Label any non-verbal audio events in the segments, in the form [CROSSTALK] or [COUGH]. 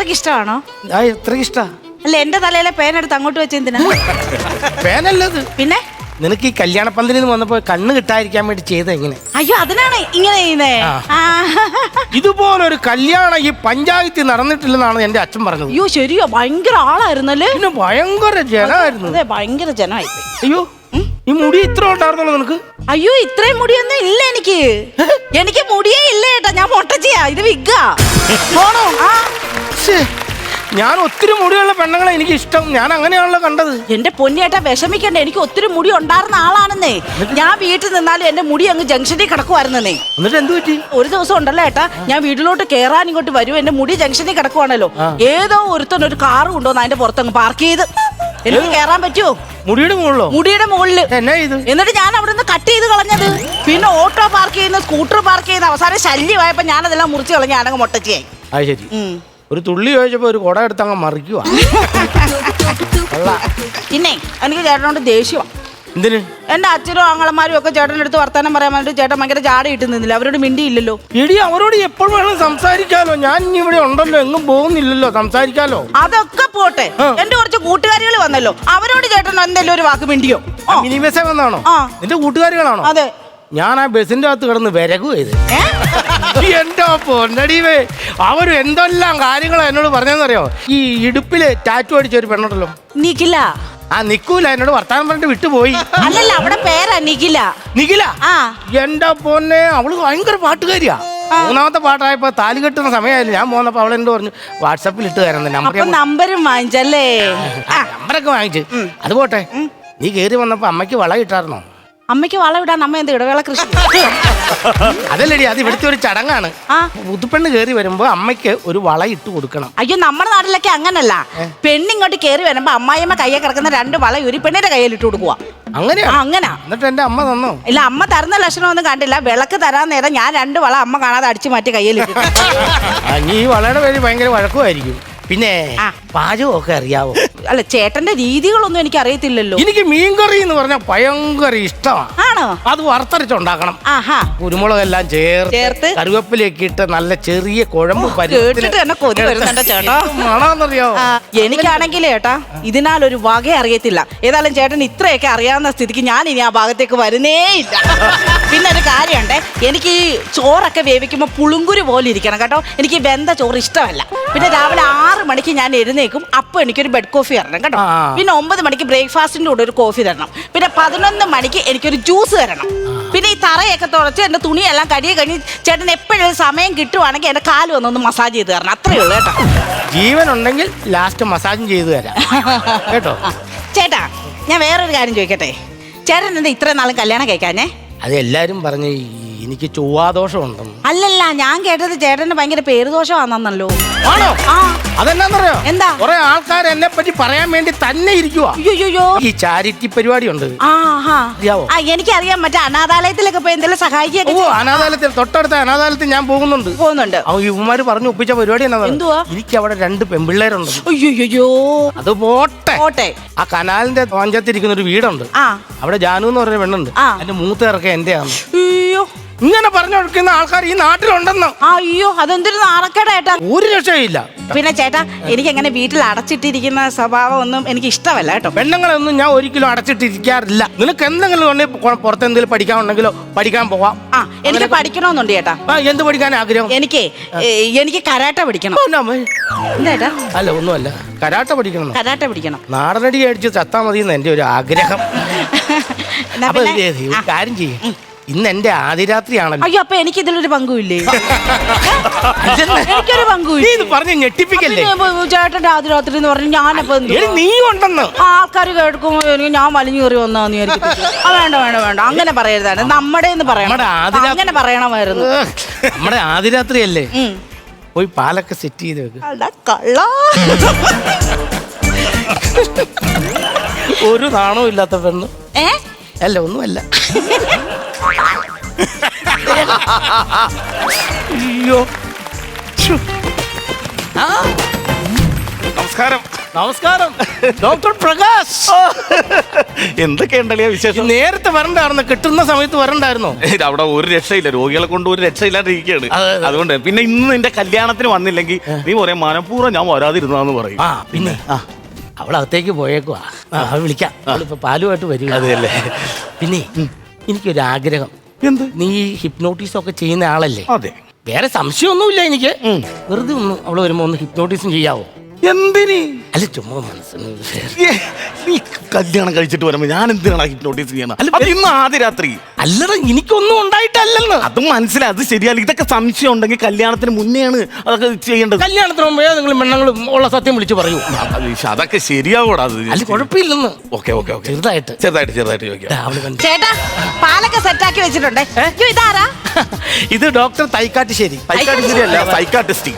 അത്രയ്ക്ക് ഇഷ്ടമാണോ? ആ എത്ര ഇഷ്ടാ. അല്ല എന്റെ തലയിലെ പേന എടുത്ത് അങ്ങോട്ട് വെച്ചെന്തിനാ [LAUGHS] പേനല്ലത്. പിന്നെ? നിനക്ക് ഈ കല്യാണ പന്തലിൽ നിന്ന് വന്നപ്പോ കണ്ണ് കിട്ടാതിരിക്കാൻ വേണ്ടി ചെയ്ത എങ്ങനെ? അയ്യോ അതിനാണ് ഇങ്ങനെ ചെയ്യുന്നേ. ആ. ഇതുപോലൊരു കല്യാണം ഈ പഞ്ചായത്തിൽ നടന്നിട്ടില്ലെന്നാണ് എന്റെ അച്ഛൻ പറഞ്ഞത്. അയ്യോ ശരിയോ ഭയങ്കര ആളായിരുന്നല്ലേ? പിന്നെ ഭയങ്കര ജനമായിരുന്നു. അതെ ഭയങ്കര ജനമായി അയ്യോ ഈ മുടി ഇത്ര ഉണ്ടായിരുന്നല്ലോ നിനക്ക്? അയ്യോ ഇത്രയും മുടിയൊന്നും ഇല്ല എനിക്ക്. എനിക്ക് മുടിയേ ഇല്ല ഏട്ടാ. ഞാൻ മൊട്ടച്ചിയാ ഇത് വിഗ്ഗാ പോണോ. ആ. ഞാൻ ഒത്തിരി മുടിയുള്ള പെണ്ണുങ്ങളെ എനിക്ക് ഇഷ്ടം ഞാൻ അങ്ങനെയാണല്ലോ കണ്ടത്. എന്റെ പൊന്നിയേട്ടാ വിഷമിക്കണ്ട. എനിക്ക് ഒത്തിരി മുടി ഉണ്ടായിരുന്ന ആളാണെന്നേ. ഞാൻ വീട്ടിൽ നിന്നാലും എന്റെ മുടി അങ്ങ് ജംഗ്ഷനിൽ കിടക്കുമായിരുന്നേ എന്നിട്ട് എന്ത് പറ്റി? ഒരു ദിവസം ഉണ്ടല്ലോ ഏട്ടാ ഞാൻ വീട്ടിലോട്ട് കേറാൻ ഇങ്ങോട്ട് വരും. എന്റെ മുടി ജംഗ്ഷനിൽ കിടക്കുവാണല്ലോ. ഏതോ ഒരുത്തൻ ഒരു ഉണ്ടോന്ന് കൊണ്ടുവന്ന് അതിന്റെ പുറത്തങ്ങ് പാർക്ക് ചെയ്ത് എനിക്ക് കേറാൻ പറ്റുമോ മുടിയുടെ മുകളിലോ? മുടിയുടെ എന്നാ ഇത്? എന്നിട്ട് ഞാൻ അവിടെ നിന്ന് കട്ട് ചെയ്ത് കളഞ്ഞത്. പിന്നെ ഓട്ടോ പാർക്ക് ചെയ്യുന്ന സ്കൂട്ടർ പാർക്ക് ചെയ്യുന്ന അവസാനം ശല്യമായപ്പോ ഞാൻ അതെല്ലാം മുറിച്ച് കളഞ്ഞ ഞാനങ്ങ് മൊട്ടച്ചിയായി. അത് ശരി. ഉം. ഒരു തുള്ളി ചോദിച്ചപ്പോ ഒരു കുട എടുത്ത് അങ്ങ് മറിക്കുക [LAUGHS] പിന്നെ എനിക്ക് ചേട്ടനോട് ദേഷ്യമാണ് എന്തിന്? എന്റെ അച്ഛനും ആങ്ങളമാരും ഒക്കെ ചേട്ടന്റെ അടുത്ത് വർത്താനം പറയാൻ വേണ്ടിട്ട് ചേട്ടൻ ഭയങ്കര ചാടി ഇട്ട് നിന്നില്ല അവരോട് മിണ്ടിയില്ലല്ലോ. ഇടി അവരോട് എപ്പോഴും വേണം സംസാരിക്കാലോ. ഞാൻ ഇനി ഇവിടെ ഉണ്ടല്ലോ എങ്ങും പോകുന്നില്ലല്ലോ. സംസാരിക്കാലോ. അതൊക്കെ പോട്ടെ. എന്റെ കുറച്ച് കൂട്ടുകാരികൾ വന്നല്ലോ. അവരോട് ചേട്ടൻ എന്തെങ്കിലും ഒരു വാക്ക് മിണ്ടിയോ? ആ. മിനി ബസ് വന്നാണോ? എന്റെ നിന്റെ കൂട്ടുകാരികളാണോ? അതെ. ഞാൻ ആ ബസിന്റെ അകത്ത് കിടന്ന് വിരകു ചെയ്ത്? എന്റെ പൊന്നടിവേ അവർ എന്തെല്ലാം കാര്യങ്ങളാ എന്നോട് പറഞ്ഞെന്നറിയോ ഈ ഇടുപ്പിൽ ടാറ്റു അടിച്ച ഒരു പെണ്ണുണ്ടല്ലോ. നിഖില. ആ നിക്കൂല എന്നോട് വർത്താനം പറഞ്ഞിട്ട് വിട്ടുപോയി. അല്ലല്ല അവിടെ പേരാ നിഖില. നിഖില? ആ. എന്റെ പൊന്നെ അവൾ ഭയങ്കര പാട്ടുകാരിയാ. മൂന്നാമത്തെ പാട്ടായപ്പോ താലി കെട്ടുന്ന സമയമായിരുന്നു ഞാൻ പോന്നപ്പോ അവൾ എന്നോട് പറഞ്ഞു വാട്സപ്പിൽ ഇട്ട് തരാം നമ്പർ അപ്പൊ നമ്പരും വാങ്ങിച്ചല്ലേ? നമ്പറൊക്കെ വാങ്ങിച്ചു. അത് പോട്ടെ. നീ കേറി വന്നപ്പോ അമ്മയ്ക്ക് വള കിട്ടായിരുന്നോ അമ്മയ്ക്ക് വളം ഇടാൻ അമ്മ എന്ത് ഇടവേള കൃഷി അതല്ലടി അത് ഇവിടുത്തെ ഒരു ചടങ്ങാണ്. ആ. പുതുപ്പെണ്ണ് കയറി വരുമ്പോ അമ്മയ്ക്ക് ഒരു വള ഇട്ട് കൊടുക്കണം. അയ്യോ നമ്മുടെ നാട്ടിലൊക്കെ അങ്ങനല്ല. പെണ്ണിങ്ങോട്ട് കയറി വരുമ്പോ അമ്മായിയമ്മ കയ്യെ കിടക്കുന്ന രണ്ട് വള ഒരു പെണ്ണിന്റെ കയ്യിൽ ഇട്ട് കൊടുക്കുക അങ്ങനെയാ? അങ്ങനാ. എന്നിട്ട് എന്റെ അമ്മ തന്നോ? ഇല്ല അമ്മ തരുന്ന ലക്ഷണമൊന്നും കണ്ടില്ല. വിളക്ക് തരാൻ നേരം ഞാൻ രണ്ട് വള അമ്മ കാണാതെ അടിച്ചു മാറ്റി കയ്യിൽ ഇട്ടു ആ, നീ ഈ വളയുടെ പേര് ഭയങ്കര വഴക്കുമായിരിക്കും. പിന്നെ ആ. പാചകമൊക്കെ അറിയാവോ? അല്ല ചേട്ടന്റെ രീതികളൊന്നും എനിക്ക് അറിയത്തില്ലല്ലോ എനിക്ക് മീൻകറി എന്ന് പറഞ്ഞാൽ ഭയങ്കര ഇഷ്ടമാണ് ആണോ? അത് വറുത്തരച്ചുണ്ടാക്കണം. ആഹാ. കുരുമുളകെല്ലാം ചേർത്ത് ചേർത്ത്? കറിവേപ്പിലേക്ക് ഇട്ട് നല്ല ചെറിയ കുഴമ്പ് പരുവത്തിൽ കേട്ടിട്ട് തന്നെ കൊതി വരുന്നുണ്ട് ചേട്ടാ. ആ, ഏട്ടാ ഇതിനാൽ ഒരു വക അറിയത്തില്ല. ഏതായാലും ചേട്ടൻ ഇത്രയൊക്കെ അറിയാവുന്ന സ്ഥിതിക്ക് ഞാൻ ഇനി ആ ഭാഗത്തേക്ക് വരുന്നേ ഇല്ല. പിന്നെ ഒരു കാര്യമുണ്ട് എനിക്ക് ഈ ചോറൊക്കെ വേവിക്കുമ്പോൾ പുളുങ്കുരു പോലെ ഇരിക്കണം കേട്ടോ. എനിക്ക് ഈ വെന്ത ചോറ് ഇഷ്ടമല്ല. പിന്നെ രാവിലെ ആറ് മണിക്ക് ഞാൻ എഴുന്നേക്കും അപ്പോൾ എനിക്കൊരു ബെഡ് കോഫി തരണം കേട്ടോ. ആ. പിന്നെ ഒമ്പത് മണിക്ക് ബ്രേക്ക്ഫാസ്റ്റിന്റെ കൂടെ ഒരു കോഫി തരണം. പിന്നെ പതിനൊന്ന് മണിക്ക് എനിക്കൊരു ജ്യൂസ് തരണം. പിന്നെ ഈ തറയൊക്കെ തുടച്ച് എന്റെ തുണിയെല്ലാം കഴുകി കഴിഞ്ഞ് ചേട്ടൻ എപ്പോഴും സമയം കിട്ടുവാണെങ്കിൽ എന്റെ കാൽ വന്നൊന്ന് മസാജ് ചെയ്ത് തരണം. അത്രയേ ഉള്ളൂ കേട്ടോ. ജീവൻ ഉണ്ടെങ്കിൽ ലാസ്റ്റ് മസാജും ചെയ്തു തരാം. കേട്ടോ? ചേട്ടാ ഞാൻ വേറൊരു കാര്യം ചോദിക്കട്ടെ? ചേട്ടൻ എന്താ ഇത്രയും നാളും കല്യാണം കഴിക്കാനേ അത് എല്ലാരും പറഞ്ഞ് എനിക്ക് ചൊവ്വാദോഷം ഉണ്ടെന്ന് അല്ലല്ല ഞാൻ കേട്ടത് ചേട്ടന് ഭയങ്കര പേരുദോഷമാണെന്നല്ലോ. ആണോ? ആ. അതെന്നാന്നറിയോ? എന്താ? കുറെ ആൾക്കാർ എന്നെ പറ്റി പറയാൻ വേണ്ടി തന്നെ ഇരിക്കുവാ. അയ്യോ ഈ ചാരിറ്റി പരിപാടി ഉണ്ട്. അറിയാവോ? ആ എനിക്കറിയാം. മറ്റേ അനാഥാലയത്തിലൊക്കെ പോയി എന്തെങ്കിലും സഹായിക്കുക ഓ അനാഥാലയത്തിൽ തൊട്ടടുത്ത അനാഥാലയത്തിൽ ഞാൻ പോകുന്നുണ്ട്. പോകുന്നുണ്ട്. ഇവന്മാര് പറഞ്ഞു ഒപ്പിച്ച പരിപാടി എന്നാ? എനിക്ക് അവിടെ രണ്ട് പെൺപിള്ളേരുണ്ട്. അയ്യോ അത് പോട്ടെ. പോട്ടെ. ആ കനാലിന്റെ പഞ്ചത്തിരിക്കുന്ന ഒരു വീടുണ്ട്. ആ. അവിടെ ജാനു എന്ന് പറഞ്ഞ പെണ്ണുണ്ട്. അതിന്റെ എന്റെ മൂത്ത ഇറക്കം എന്റെ ആണ് അയ്യോ. ഇങ്ങനെ പറഞ്ഞു കൊടുക്കുന്ന ആൾക്കാർ ഈ നാട്ടിലുണ്ടെന്ന്. അയ്യോ അതെന്തൊരു നാണക്കേടാ ഏട്ടാ ഒരു രക്ഷയില്ല പിന്നെ ചേട്ടാ എനിക്ക് അങ്ങനെ വീട്ടിൽ അടച്ചിട്ടിരിക്കുന്ന സ്വഭാവം ഒന്നും എനിക്ക് ഇഷ്ടമല്ല കേട്ടോ. പെണ്ണുങ്ങളൊന്നും ഞാൻ ഒരിക്കലും അടച്ചിട്ടിരിക്കാറില്ല. നിനക്ക് എന്തെങ്കിലും ഉണ്ടെങ്കിൽ പുറത്തെന്തെങ്കിലും പഠിക്കാനുണ്ടെങ്കിലോ പഠിക്കാൻ പോവാം. ആ എനിക്ക് പഠിക്കണമെന്നുണ്ട് ചേട്ടാ. ആ, എന്ത് പഠിക്കാൻ ആഗ്രഹം? എനിക്ക് എനിക്ക് കരാട്ട പഠിക്കണം. ഓ, നമ്മ- എന്താ ചേട്ടാ? അല്ല ഒന്നുമല്ല. കരാട്ട പഠിക്കണം. കരാട്ട പഠിക്കണം. നാടനടി അടിച്ച് ചത്താ മതി എന്ന് എന്റെ ഒരു ആഗ്രഹം. എന്നാ അപ്പൊ പിന്നെ- ഒരു കാര്യം ചെയ്യും. ഇന്ന് എന്റെ ആദിരാത്രിയാണല്ലോ. അയ്യോ അപ്പൊ എനിക്ക് ഇതിലൊരു പങ്കുമില്ലേ? [LAUGHS] എനിക്കൊരു പങ്കുമില്ല നീ ഇത് പറഞ്ഞ് ഞെട്ടിപ്പിക്കല്ലേ? ചേട്ടന്റെ ആദ്യ രാത്രി എന്ന് പറഞ്ഞു ഞാനപ്പോ എന്ത് എടി നീ ഉണ്ടെന്ന്. ആൾക്കാർ കേൾക്കുമ്പോ എനിക്ക് ഞാൻ വലിഞ്ഞു കയറി വന്നാന്ന് വിചാരിക്കും. ആ വേണ്ട വേണ്ട വേണ്ട. അങ്ങനെ പറയരുതാണ് നമ്മുടെ എന്ന് പറയണം. നമ്മുടെ ആദ്യ അങ്ങനെ പറയണമായിരുന്നു. ഏഹ്, നമ്മുടെ ആദിരാത്രി അല്ലേ ഉം. പോയി പാലൊക്കെ സെറ്റ് ചെയ്ത് വെക്ക്. അല്ല കള്ള. ഒരു നാണവും ഇല്ലാത്ത പെണ്ണ്. ഏ? അല്ല ഒന്നുമല്ല. [LAUGHS] അയ്യോ. ആ. നമസ്കാരം. നമസ്കാരം. [LAUGHS] ഡോക്ടർ പ്രകാശ്. എന്തൊക്കെയുണ്ടല്ലേ വിശേഷം? നേരത്തെ വരണ്ടായിരുന്നു. കിട്ടുന്ന സമയത്ത് വരണ്ടായിരുന്നോ. [LAUGHS] ഇത് അവിടെ ഒരു രക്ഷയില്ല. രോഗികളെ കൊണ്ട് ഒരു രക്ഷയില്ലാണ്ടിരിക്കുകയാണ് അതെ. അതുകൊണ്ട് പിന്നെ ഇന്ന് നിന്റെ കല്യാണത്തിന് വന്നില്ലെങ്കിൽ നീ പറയാ മനഃപൂർവം ഞാൻ വരാതിരുന്നാന്ന് പറയും. ആ പിന്നെ. അവളകത്തേക്ക് പോയേക്കുവാ. വിളിക്കാം. അവളിപ്പോ പാലുമായിട്ട് വരിക. അതെയല്ലേ? പിന്നെ എനിക്കൊരു ആഗ്രഹം എന്ത്? നീ ഹിപ്നോട്ടിസം ഒക്കെ ചെയ്യുന്ന ആളല്ലേ? അതെ. വേറെ സംശയമൊന്നുമില്ല എനിക്ക്. വെറുതെ ഒന്ന് അവൾ വരുമ്പോ ഒന്ന് ഹിപ്നോട്ടിസം ചെയ്യാവോ? എന്തിന്? അല്ല ചുമ്മാ മനസ്സിന് നീ കല്യാണം കഴിച്ചിട്ട് വരുമ്പോ ഞാൻ എന്തിനാണ് നോട്ടീസ് ചെയ്യണം? അല്ല, ഇന്ന് ആദ്യ രാത്രി. അല്ലടാ എനിക്കൊന്നും ഉണ്ടായിട്ടല്ലെന്ന്. അത് മനസ്സിലായി അത് ശരിയല്ല ഇതൊക്കെ സംശയം ഉണ്ടെങ്കിൽ കല്യാണത്തിന് മുന്നെയാണ് അതൊക്കെ ചെയ്യേണ്ടത്. കല്യാണത്തിന് മുമ്പേ നിങ്ങൾ മെണ്ണങ്ങളും ഉള്ള സത്യം വിളിച്ചു പറയൂ. അത് അതൊക്കെ ശരിയാവൂടാ അത്. അല്ല കുഴപ്പമില്ലെന്ന്. Okay okay okay. ചെറുതായിട്ട്. ചെറുതായിട്ട് ചെറുതായിട്ട്. ചേട്ടാ പാലൊക്കെ സെറ്റാക്കി വെച്ചിട്ടുണ്ട്. ഇതാരാ? ഇത് ഡോക്ടർ തൈക്കാട്ടുശ്ശേരി തൈക്കാട്ടുശ്ശേരി.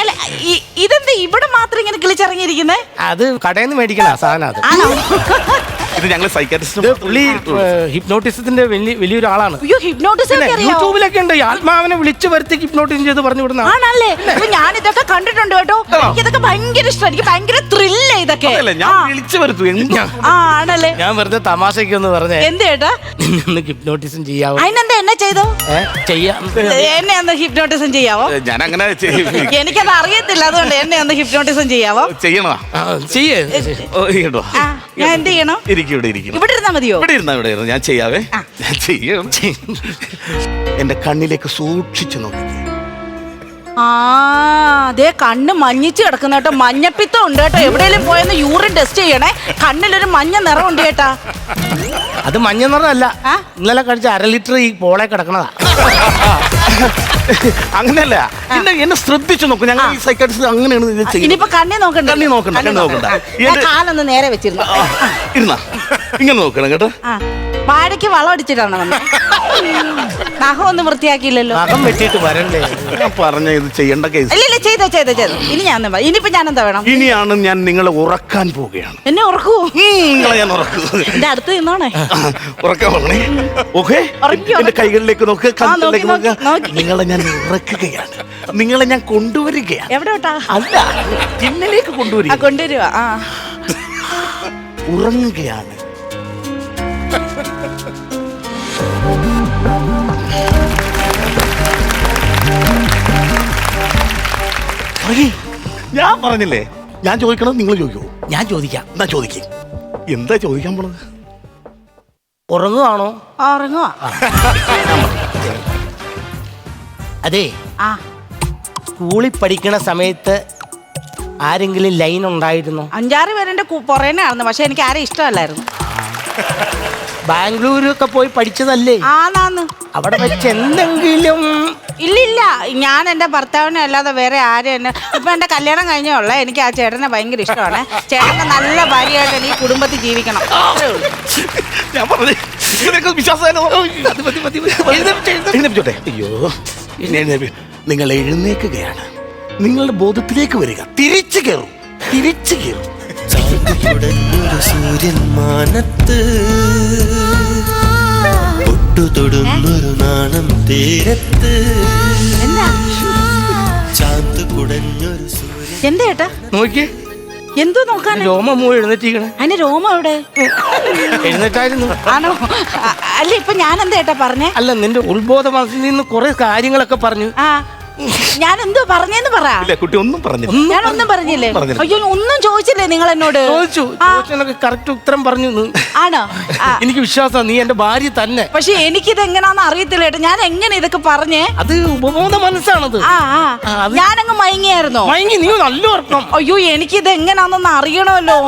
അല്ല ഈ- ഇതെന്താ ഇവിടെ മാത്രം ഇങ്ങനെ കിളിച്ചിറങ്ങിയിരിക്കുന്നേ? അത് കടയിൽ നിന്ന് മേടിക്കണ സാധനം അത്. ഇത് ഞങ്ങൾ സൈക്കാട്രിസ്റ്റ് പുള്ളി ഹിപ്നോട്ടിസത്തിന്റെ വലിയ വലിയൊരു ആളാണ്. അയ്യോ ഹിപ്നോട്ടിസം പിന്നെ അറിയോ യൂട്യൂബിലൊക്കെ ഉണ്ട്. ഈ ആത്മാവിനെ വിളിച്ചു വരുത്തി ഹിപ്നോട്ടിസം ചെയ്ത് പറഞ്ഞു വിടുന്ന ആണല്ലേ? ഞാൻ ഇതൊക്കെ കണ്ടിട്ടുണ്ട് കേട്ടോ. എനിക്ക് ഇതൊക്കെ ഭയങ്കര ഇഷ്ടം. എനിക്ക് ഭയങ്കര ത്രില്ല ഇതൊക്കെ. അല്ല ഞാൻ വിളിച്ചു വരുത്തു. എന്താ ആ ആണല്ലേ? ഞാൻ വെറുതെ തമാശയ്ക്ക് ഒന്ന് പറഞ്ഞേ. എന്ത് ചേട്ടാ? ഹിപ്നോട്ടിസം ചെയ്യാവോ? അതിനെന്താ എന്നെ ചെയ്തോ? ഏ? ചെയ്യാം. എന്നെ ഒന്ന് ഹിപ്നോട്ടിസം ചെയ്യാവോ? ഞാൻ അങ്ങനെ എനിക്കത് അറിയത്തില്ല. അതുകൊണ്ട് എന്നെ ഒന്ന് ഹിപ്നോട്ടിസം ചെയ്യാവോ? ചെയ്യണോ ആ, ചെയ്യേ. ഓ, ആ ഞാൻ എന്ത് ചെയ്യണം? ഇരിക്കും. ഇവിടെ ഇരിക്കും ഇവിടെ ഇരുന്നാ മതിയോ? ഇവിടെ ഇരുന്നാ ഇവിടെ ഇരുന്നു. ഞാൻ ചെയ്യാവേ? ഞാൻ ചെയ്യും എന്റെ കണ്ണിലേക്ക് സൂക്ഷിച്ചു നോക്കി. ആ അതേ കണ്ണ് മഞ്ഞിച്ച് കിടക്കുന്ന കേട്ടോ. മഞ്ഞപ്പിത്തം ഉണ്ട് കേട്ടോ. എവിടെയെങ്കിലും പോയെന്ന് യൂറിൻ ടെസ്റ്റ് ചെയ്യണേ. കണ്ണിലൊരു മഞ്ഞ നിറം ഉണ്ട് കേട്ടാ. അത് മഞ്ഞ നിറമല്ല? ഇന്നലെ കഴിച്ച അര ലിറ്റർ ഈ പോളെ കിടക്കണതാ. [LAUGHS] [LAUGHS] അങ്ങനെയല്ല. എന്നെ എന്നെ ശ്രദ്ധിച്ചു നോക്കും. ഞങ്ങൾ ഈ സൈക്കാട്രിസ്റ്റ് അങ്ങനെയാണ് ഇനിയിപ്പോ കണ്ണി നോക്കണ്ട. കണ്ണി നോക്കണ്ട, കണ്ണി നോക്കണ്ട. എന്റെ- കാലൊന്ന് നേരെ വെച്ചിരുന്നു. ഇരുന്നാ. ഇങ്ങനെ നോക്കണം കേട്ടോ. വാഴയ്ക്ക് വളം അടിച്ചിട്ടാണ് വന്നത്. നഖം ഒന്നും വൃത്തിയാക്കിയില്ലല്ലോ. നഖം വെട്ടിയിട്ട് വരണ്ടേ? ഞാൻ പറഞ്ഞ ഇത് ചെയ്യേണ്ട കേസ് ഇല്ല ഇല്ല ചെയ്തോ ചെയ്തോ ചെയ്തോ. ഇനി ഞാൻ പറ- ഇനിയിപ്പോ ഞാൻ എന്താ വേണം? ഇനിയാണ് ഞാൻ നിങ്ങളെ ഉറക്കാൻ പോവുകയാണ്. എന്നെ ഉറക്കൂ? ഉം, നിങ്ങളെ ഞാൻ ഉറക്കും. എന്റെ അടുത്ത് നിന്നോണേ. ഉറക്കാൻ പോകണേ ഓക്കെ? ഉറക്കി, എന്റെ കൈകളിലേക്ക് നോക്ക് കണ്ണിലേക്ക് നോക്കി, നോക്ക് നോക്കി. നിങ്ങളെ ഞാൻ ഉറക്കുകയാണ്. നിങ്ങളെ ഞാൻ കൊണ്ടുവരികയാണ്. എവിടെ വിട്ടാ? അല്ല എന്നിലേക്ക് ആ കൊണ്ടുവരിക കൊണ്ടുവരുവാ ആ. ഉറങ്ങുകയാണ്. ഞാൻ പറഞ്ഞില്ലേ? ഞാൻ ചോദിക്കണത് നിങ്ങൾ ചോദിക്കൂ ഞാൻ ചോദിക്കാം. എന്നാ ചോദിക്കേ. എന്താ ചോദിക്കാൻ പോണത്? ഉറങ്ങുവാണോ? ആ, ഉറങ്ങുവാ. അതെ ആ. സ്കൂളിൽ പഠിക്കണ സമയത്ത് ആരെങ്കിലും ലൈൻ ഉണ്ടായിരുന്നു? അഞ്ചാറ് പേരെന്റെ പുറേനായിരുന്നു പക്ഷെ എനിക്ക് ആരെ ഇഷ്ടമല്ലായിരുന്നു. ബാംഗ്ലൂരൊക്കെ പോയി പഠിച്ചതല്ലേ? ആണാന്ന് അവിടെ വെച്ച് എന്തെങ്കിലും ഇല്ലില്ല. ഞാൻ എന്റെ ഭർത്താവിനെ അല്ലാതെ വേറെ ആരും എന്നെ ഇപ്പൊ എന്റെ കല്യാണം കഴിഞ്ഞേ ഉള്ളേ. എനിക്ക് ആ ചേട്ടനെ ഭയങ്കര ഇഷ്ടമാണ്. ചേട്ടനെ നല്ല ഭാര്യയായിട്ട് എനിക്ക് ഈ കുടുംബത്തിൽ ജീവിക്കണം. അത്രേ ഉള്ളൂ. ഞാൻ പറഞ്ഞു അയ്യോ ഇനി നിങ്ങൾ എഴുന്നേക്കുകയാണ് നിങ്ങളുടെ ബോധത്തിലേക്ക് വരിക. തിരിച്ചു കയറും. തിരിച്ചു കയറും. ചാന്തുകുടഞ്ഞൊരു സൂര്യൻ മാനത്ത് പൊട്ടുതൊടുന്നൊരു നാണം തീരത്ത് എന്താ? ചാന്ത് കുടഞ്ഞൊരു സൂര്യൻ എന്താ ഏട്ടാ? നോക്കി എന്തോ നോക്കാൻ? രോമ മൂ എഴുന്നേറ്റിക്കണേ അതിന് രോമം എവിടെ? എഴുന്നേറ്റായിരുന്നു. ആണോ? അല്ല ഇപ്പൊ ഞാൻ എന്താ ഏട്ടാ പറഞ്ഞേ? അല്ല നിന്റെ ഉത്ബോധ മനസ്സിൽ നിന്ന് കുറെ കാര്യങ്ങളൊക്കെ പറഞ്ഞു. ആ. ഞാൻ എന്തോ പറഞ്ഞെന്ന് പറ. ഇല്ല കുട്ടി ഒന്നും പറഞ്ഞില്ല. ഞാൻ ഒന്നും പറഞ്ഞില്ലേ? പറഞ്ഞില്ല. അയ്യോ ഒന്നും ചോദിച്ചില്ലേ നിങ്ങൾ എന്നോട് ചോദിച്ചു ചോദിച്ചതിനൊക്കെ കറക്റ്റ് ഉത്തരം പറഞ്ഞു നീ. ആണോ? ആ, എനിക്ക് വിശ്വാസം നീ എന്റെ ഭാര്യ തന്നെ. പക്ഷെ എനിക്കിത് എങ്ങനാന്ന് അറിയത്തില്ല ഏട്ടാ ഞാൻ എങ്ങനെ ഇതൊക്കെ പറഞ്ഞേ? അത് ഉപബോധ മനസ്സാണത്. ആ ആ. ആ, അത് ഞാനങ്ങ് മയങ്ങിയായിരുന്നോ? മയങ്ങി. നീ നല്ല ഉറപ്പം അയ്യോ എനിക്കിത് എങ്ങനാന്നൊന്ന് അറിയണമല്ലോ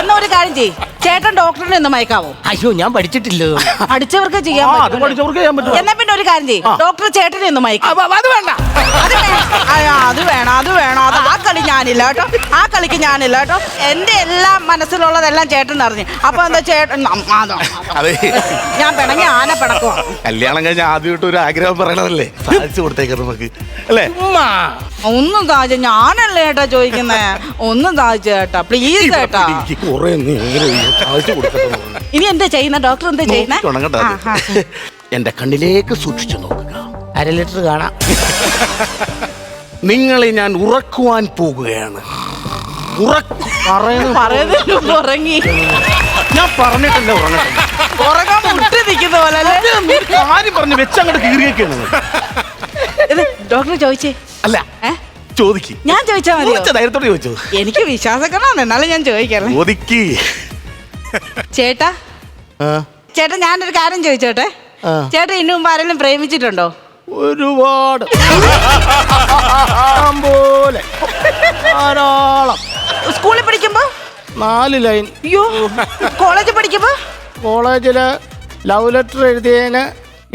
എന്നാ ഒരു കാര്യം ചെയ് ചേട്ടൻ ഡോക്ടറിനെ ഒന്ന് മയക്കാവോ? അയ്യോ ഞാൻ പഠിച്ചിട്ടില്ല അടിച്ചവർക്ക് പഠിച്ചവർക്ക് ചെയ്യാൻ ആ അത് പറ്റുമല്ലോ. പഠിച്ചവർക്ക് ചെയ്യാൻ പറ്റുമോ? എന്നാ പിന്നെ ഒരു കാര്യം ചെയ്യും. ഡോക്ടർ ചേട്ടനെ ഒന്ന് മയക്കാം. അപ്പൊ അത് വേണ്ട. അത് വേ- ആ, അത് വേണം അത് വേണം. അത് ആ കളി ഞാനില്ല കേട്ടോ. ആ കളിക്ക് ഞാനില്ല കേട്ടോ. എന്റെ എല്ലാം മനസ്സിലുള്ളതെല്ലാം ചേട്ടൻ അറിഞ്ഞു. അപ്പൊ എന്താ ചേട്ടൻ നം- അതോ, അതോ. അതെ. ഞാൻ പിണങ്ങി ആന പിണക്കുവാ. കല്യാണം കഴിഞ്ഞ ആദ്യമായിട്ട് ഒരു ആഗ്രഹം പറയണതല്ലേ? സാധിച്ചു കൊടുത്തേക്കാം നമുക്ക്. അല്ലേ? ഉമ്മാ. ഒന്നും താജ ഞാനല്ലേ ഏട്ടാ ചോദിക്കുന്നേ? ഒന്നും താജ ചേട്ടാ പ്ലീസ് ചേട്ടാ എനിക്ക് കുറെ നേരം സാധിച്ചു കൊടുക്കട്ടെ ഇനി എന്താ ചെയ്യുന്ന? ഡോക്ടർ എന്താ ചെയ്യുന്ന. എന്റെ കണ്ണിലേക്ക് സൂക്ഷിച്ചു നോക്കുക. അര ലിറ്റർ കാണാം. നിങ്ങളെ ഞാൻ ഉറക്കുവാൻ പോകുകയാണ്. ഉറങ്ങി. ഞാൻ പറഞ്ഞിട്ടല്ല ഉറങ്ങട്ടെ? ഉറങ്ങാൻ മുട്ടി നിൽക്കുന്ന പോലെ കാര്യം പറഞ്ഞു വെച്ചങ്ങോട്ട് കീറിയൊക്കെയാണ് ഡോക്ടർ ചോദിച്ചേ? അല്ല ചോദിക്ക്. ഞാൻ ചോദിച്ചാൽ ചോദിച്ച ധൈര്യത്തോടെ ചോദിച്ചു. എനിക്ക് വിശ്വാസക്കണമാണ് എന്നാലും ഞാൻ ചോദിക്കല്ലേ? ചോദിക്ക്. ചേട്ടാ? ചേട്ടാ ഞാനൊരു കാര്യം ചോദിച്ചോട്ടെ. ചേട്ടാ ഇന്നു മുമ്പ് ആരെങ്കിലും പ്രേമിച്ചിട്ടുണ്ടോ? ഒരുപാട്. പോലെ. ധാരാളം. സ്കൂളിൽ പഠിക്കുമ്പോ? നാല് ലൈൻ. അയ്യോ കോളേജിൽ പഠിക്കുമ്പോ? കോളേജിൽ ലവ് ലെറ്റർ എഴുതിയതിന്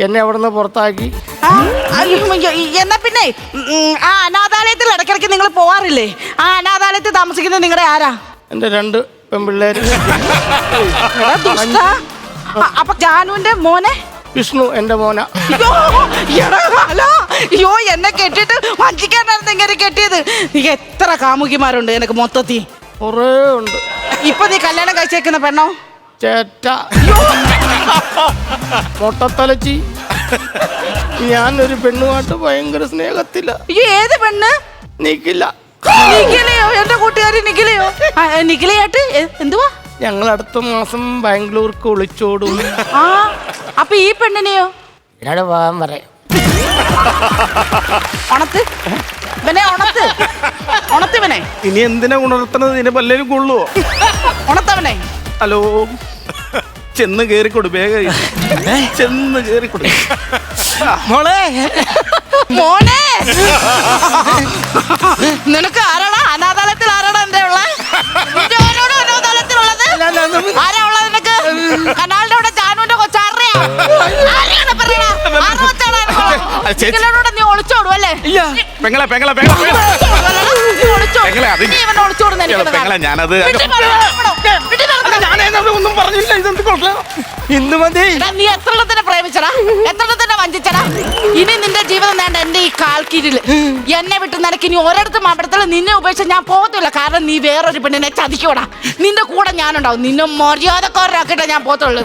എന്നെ അവിടുന്ന് പുറത്താക്കി. എന്നാ പിന്നെ ആ അനാഥാലയത്തിൽ ഇടയ്ക്കിടയ്ക്ക് നിങ്ങൾ പോവാറില്ലേ? ആ അനാഥാലയത്തിൽ താമസിക്കുന്നത് നിങ്ങളുടെ ആരാ? എന്റെ രണ്ട് പെൺപിള്ളേര്. എടാ, ദുഷ്ടാ. അ- അപ്പൊ ജാനുവിന്റെ മോനെ? വിഷ്ണു എന്റെ മോന. അയ്യോ, എടാ അല്ല. അയ്യോ എന്നെ കെട്ടിട്ട് വഞ്ചിക്കാനായിരുന്നു ഇങ്ങനെ കെട്ടിയത്. നീ എത്ര കാമുകിമാരുണ്ട് എനിക്ക് മൊത്തത്തിൽ കുറേ ഉണ്ട്. ഇപ്പൊ നീ കല്യാണം കഴിച്ചേക്കുന്ന പെണ്ണോ? ചേറ്റ മൊട്ടത്തലച്ചി. ഞാനൊരു പെണ്ണുമായിട്ട് ഭയങ്കര സ്നേഹത്തില്ല അയ്യോ ഏത് പെണ്ണ്? നീക്കില്ല നിഖിലയോ? എന്റെ കൂട്ടുകാരി നിഖിലയോ? നിഖിലയായിട്ട് എന്തുവാ? ഞങ്ങൾ അടുത്ത മാസം ബാംഗ്ലൂർക്ക് ഒളിച്ചോടും. ആ അപ്പൊ ഈ പെണ്ണിനെയോ? എന്നോട് പോകാൻ പറയാം. ഉണത്ത്? ഇവനെ ഉണത്ത്. ഉണത്തിവനെ ഇനി എന്തിനാ ഉണർത്തണത് ഇതിന്റെ പല്ലേലും കൊള്ളുവോ? ഉണത്തവനെ. ഹലോ? ചെന്ന് കേറിക്കൊടു വേഗം. ചെന്ന് കേറിക്കൊടു. മോളെ. മോനെ! നിനക്ക് ആരാടാ? അനാഥാലയത്തിൽ ആരാടാ എന്റെ ഉള്ള? അനാഥാലയത്തിലുള്ളത്? ആരാ ഉള്ളത് നിനക്ക്? കനാലിന്റെ അവിടെ ജാനുവിന്റെ കൊച്ചാറിയാ ആരെയാണ് പറയണ ആരുടെ? കൊച്ചാണ്. നിങ്ങളോട് നീ ഒളിച്ചോടും അല്ലേ? പെങ്ങളെ പെങ്ങളെ പെങ്ങളെ പെങ്ങളെ. പെങ്ങളെ, അത് ഒളിച്ചോടുന്ന. ഞാനത് ഞാനതിനോട് ഒന്നും പറഞ്ഞില്ല. ഇതെന്ത് കുഴപ്പം ഇന്ന് മതി. എടാ, നീ എത്ര എണ്ണത്തിനെ പ്രേമിച്ചടാ? എത്ര എണ്ണത്തിനെ വഞ്ചിച്ചടാ? ഇനി നിന്റെ ജീവിതം വേണ്ട എന്റെ ഈ കാൽക്കീഴിൽ എന്നെ വിട്ട് നിനക്ക് ഇനി ഒരിടത്തും അവിടത്തിൽ നിന്നെ ഉപേക്ഷിച്ച് ഞാൻ പോകത്തില്ല കാരണം നീ വേറൊരു പെണ്ണിനെ ചതിക്കൂടാ നിന്റെ കൂടെ ഞാനുണ്ടാവും. നിന്നെ മര്യാദക്കാരനാക്കിട്ടേ ഞാൻ പോകത്തുള്ളൂ.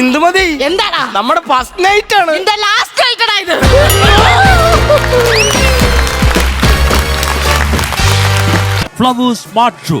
ഇന്ന് മതി. എന്താടാ? നമ്മുടെ ഫസ്റ്റ് നൈറ്റ് ആണ്. നിന്റെ ലാസ്റ്റ് നൈറ്റടാ ഇത്. Flowers smart show